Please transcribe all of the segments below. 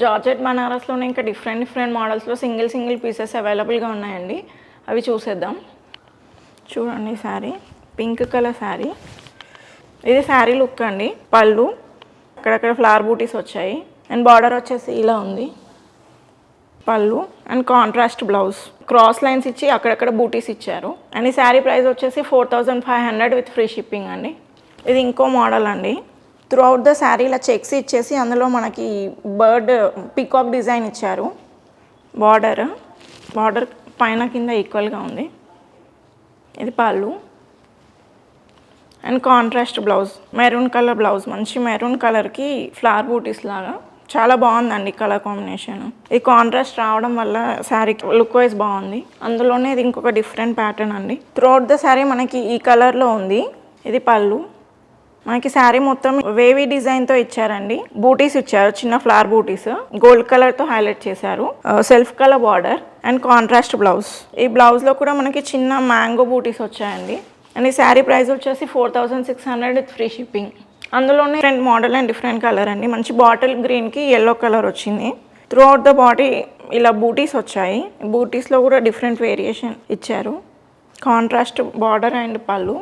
Georgette బనారస్లోనే ఇంకా different different మోడల్స్లో సింగిల్ సింగిల్ పీసెస్ అవైలబుల్గా ఉన్నాయండి. అవి చూసేద్దాం. చూడండి శారీ. Pink colour sari. ఇది శారీ లుక్ అండి. పళ్ళు. అక్కడక్కడ ఫ్లవర్ బూటీస్ వచ్చాయి. అండ్ బార్డర్ వచ్చేసి ఇలా ఉంది. పళ్ళు. And contrast blouse. Cross lines ఇచ్చి అక్కడక్కడ బూటీస్ ఇచ్చారు. అండ్ ఈ శారీ ప్రైస్ వచ్చేసి four thousand five hundred with free shipping అండి. ఇది ఇంకో మోడల్ అండి. త్రూ అవుట్ ద శారీ ఇలా చెక్స్ ఇచ్చేసి అందులో మనకి బర్డ్ పికాక్ డిజైన్ ఇచ్చారు. బార్డర్ బార్డర్ పైన కింద ఈక్వల్గా ఉంది. ఇది పళ్ళు. And contrast blouse maroon colour blouse మంచి మెరూన్ కలర్కి ఫ్లవర్ బూటీస్ లాగా. చాలా బాగుందండి కలర్ కాంబినేషన్ ఇది కాంట్రాస్ట్ రావడం వల్ల శారీ లుక్ వైజ్ బాగుంది. అందులోనే ఇది ఇంకొక డిఫరెంట్ ప్యాటర్న్ అండి. త్రోట్ ద శారీ మనకి ఈ కలర్లో ఉంది. ఇది పళ్ళు. మనకి శారీ మొత్తం వేవీ డిజైన్తో ఇచ్చారండి. బూటీస్ ఇచ్చారు చిన్న ఫ్లవర్ బూటీస్ గోల్డ్ కలర్తో హైలైట్ చేశారు. Self colour border and contrast blouse ఈ బ్లౌజ్లో కూడా మనకి చిన్న మ్యాంగో బూటీస్ వచ్చాయండి. అండ్ ఈ శారీ ప్రైస్ వచ్చేసి four thousand six hundred with free shipping అందులోనే different model and different colour అండి. మంచి బాటిల్ గ్రీన్కి ఎల్లో కలర్ వచ్చింది. త్రూ అవుట్ ద బాడీ ఇలా బూటీస్ వచ్చాయి. బూటీస్లో కూడా డిఫరెంట్ వేరియేషన్ ఇచ్చారు. కాంట్రాస్ట్ బార్డర్ అండ్ పళ్ళు.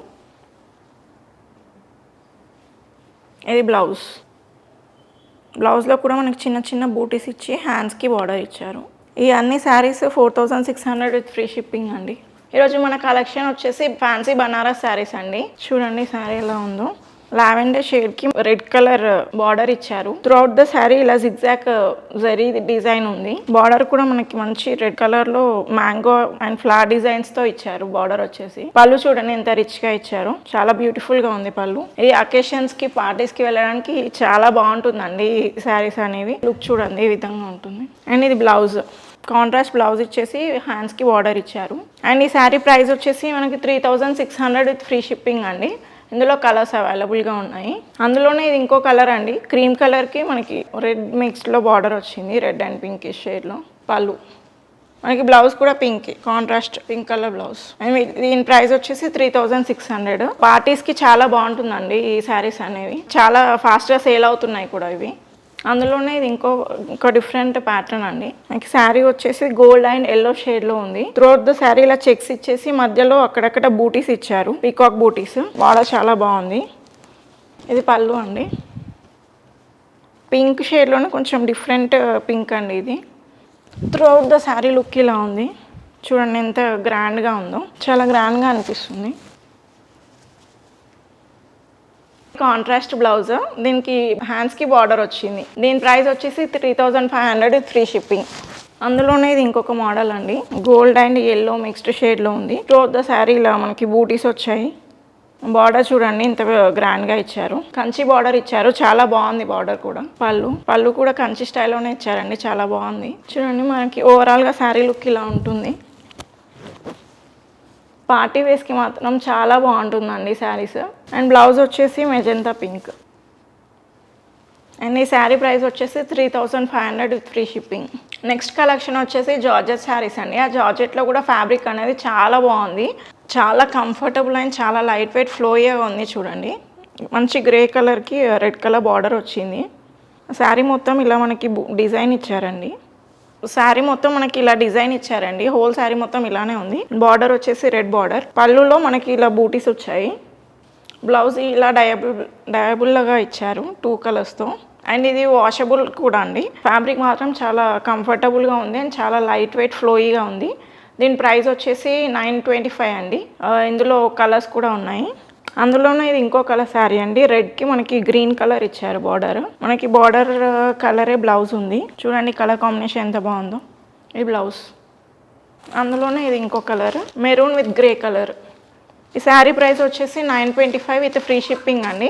ఇది బ్లౌజ్. బ్లౌజ్లో కూడా మనకి చిన్న చిన్న బూటీస్ ఇచ్చి హ్యాండ్స్కి బార్డర్ ఇచ్చారు. ఈ అన్ని saris four thousand six hundred with free shipping అండి. ఈరోజు మన కలెక్షన్ వచ్చేసి ఫ్యాన్సీ బనారస్ శారీస్ అండి. చూడండి శారీ ఎలా ఉందో. లావెండర్ షేడ్కి రెడ్ కలర్ బార్డర్ ఇచ్చారు. త్రూఅవుట్ ద శారీ ఇలా జిగ్జాక్ జరీ డిజైన్ ఉంది. బార్డర్ కూడా మనకి మంచి రెడ్ కలర్లో మ్యాంగో అండ్ ఫ్లవర్ డిజైన్స్తో ఇచ్చారు. బార్డర్ వచ్చేసి పళ్ళు చూడండి ఎంత రిచ్గా ఇచ్చారు. చాలా బ్యూటిఫుల్గా ఉంది పళ్ళు. ఇది అకేషన్స్కి పార్టీస్కి వెళ్ళడానికి చాలా బాగుంటుందండి ఈ శారీస్ అనేవి. లుక్ చూడండి ఈ విధంగా ఉంటుంది. అండ్ ఇది బ్లౌజ్ కాంట్రాస్ట్ బ్లౌజ్ ఇచ్చేసి హ్యాండ్స్కి బార్డర్ ఇచ్చారు. అండ్ ఈ శారీ ప్రైస్ వచ్చేసి మనకి three thousand six hundred with free shipping అండి. ఇందులో కలర్స్ అవైలబుల్గా ఉన్నాయి. అందులోనే ఇది ఇంకో కలర్ అండి. క్రీమ్ కలర్కి మనకి రెడ్ మిక్స్లో బార్డర్ వచ్చింది. రెడ్ అండ్ పింక్ షేడ్లో. పళ్ళు. మనకి బ్లౌజ్ కూడా pink. Contrast pink colour blouse. మీ- దీని ప్రైస్ వచ్చేసి త్రీ థౌజండ్ సిక్స్ హండ్రెడ్. పార్టీస్కి చాలా బాగుంటుందండి ఈ శారీస్ అనేవి. చాలా ఫాస్ట్గా సేల్ అవుతున్నాయి కూడా ఇవి. అందులోనే ఇది ఇంకో ఇంకో డిఫరెంట్ ప్యాటర్న్ అండి. నాకు శారీ వచ్చేసి గోల్డ్ అండ్ ఎల్లో షేడ్లో ఉంది. త్రోట్ ద శారీ ఇలా చెక్స్ ఇచ్చేసి మధ్యలో అక్కడక్కడ బూటీస్ ఇచ్చారు. పీకాక్ బూటీస్ వాడ చాలా బాగుంది. ఇది పళ్ళు అండి. పింక్ షేడ్లోనే కొంచెం డిఫరెంట్ పింక్ uh, అండి ఇది. త్రూఅవుట్ ద శారీ లుక్ ఇలా ఉంది. చూడండి ఎంత గ్రాండ్గా ఉందో. చాలా గ్రాండ్గా అనిపిస్తుంది. కాంట్రాస్ట్ బ్లౌజ్ దీనికి హ్యాండ్స్కి బార్డర్ వచ్చింది. దీని ప్రైస్ వచ్చేసి three thousand five hundred free shipping అందులోనే ఇది ఇంకొక మోడల్ అండి. గోల్డ్ అండ్ ఎల్లో మిక్స్డ్ షేడ్లో ఉంది. త్రూఅవుట్ ద శారీ ఇలా మనకి బూటీస్ వచ్చాయి. బార్డర్ చూడండి ఇంత గ్రాండ్గా ఇచ్చారు. కంచి బార్డర్ ఇచ్చారు. చాలా బాగుంది బార్డర్ కూడా. పళ్ళు. పళ్ళు కూడా కంచి స్టైల్లోనే ఇచ్చారండి. చాలా బాగుంది. చూడండి మనకి ఓవరాల్గా శారీ లుక్ ఇలా ఉంటుంది. పార్టీ వేస్కి మాత్రం చాలా బాగుంటుందండి శారీస్. అండ్ బ్లౌజ్ వచ్చేసి మెజంతా పింక్. అండ్ ఈ శారీ ప్రైస్ వచ్చేసి three thousand five hundred with free shipping. Next collection వచ్చేసి జార్జెట్ శారీస్ అండి. ఆ జార్జెట్లో కూడా ఫ్యాబ్రిక్ అనేది చాలా బాగుంది. చాలా కంఫర్టబుల్ అండ్ చాలా లైట్ వెయిట్ ఫ్లోయే ఉంది చూడండి. మంచి గ్రే కలర్కి రెడ్ కలర్ బార్డర్ వచ్చింది. శారీ మొత్తం ఇలా మనకి బు- డిజైన్ ఇచ్చారండి. శారీ మొత్తం మనకి ఇలా డిజైన్ ఇచ్చారండి. హోల్ శారీ మొత్తం ఇలానే ఉంది. బార్డర్ వచ్చేసి రెడ్ బార్డర్ పళ్ళులో మనకి ఇలా బూటీస్ వచ్చాయి. బ్లౌజ్ ఇలా డయబుల్ డయబుల్గా ఇచ్చారు టూ కలర్స్తో అండ్ ఇది వాషబుల్ కూడా అండి. ఫ్యాబ్రిక్ మాత్రం చాలా కంఫర్టబుల్గా ఉంది అండ్ చాలా లైట్ వెయిట్ ఫ్లోయీగా ఉంది. దీని ప్రైస్ వచ్చేసి నైన్ ట్వంటీ ఫైవ్ అండి uh, ఇందులో కలర్స్ కూడా ఉన్నాయి. అందులోనే ఇది ఇంకో కలర్ శారీ అండి. రెడ్కి మనకి గ్రీన్ కలర్ ఇచ్చారు బార్డర్ మనకి బార్డర్ కలరే బ్లౌజ్ ఉంది. చూడండి కలర్ కాంబినేషన్ ఎంత బాగుందో. ఈ బ్లౌజ్ అందులోనే ఇది ఇంకో colour maroon with grey colour ఈ శారీ ప్రైస్ వచ్చేసి nine twenty five with free shipping అండి.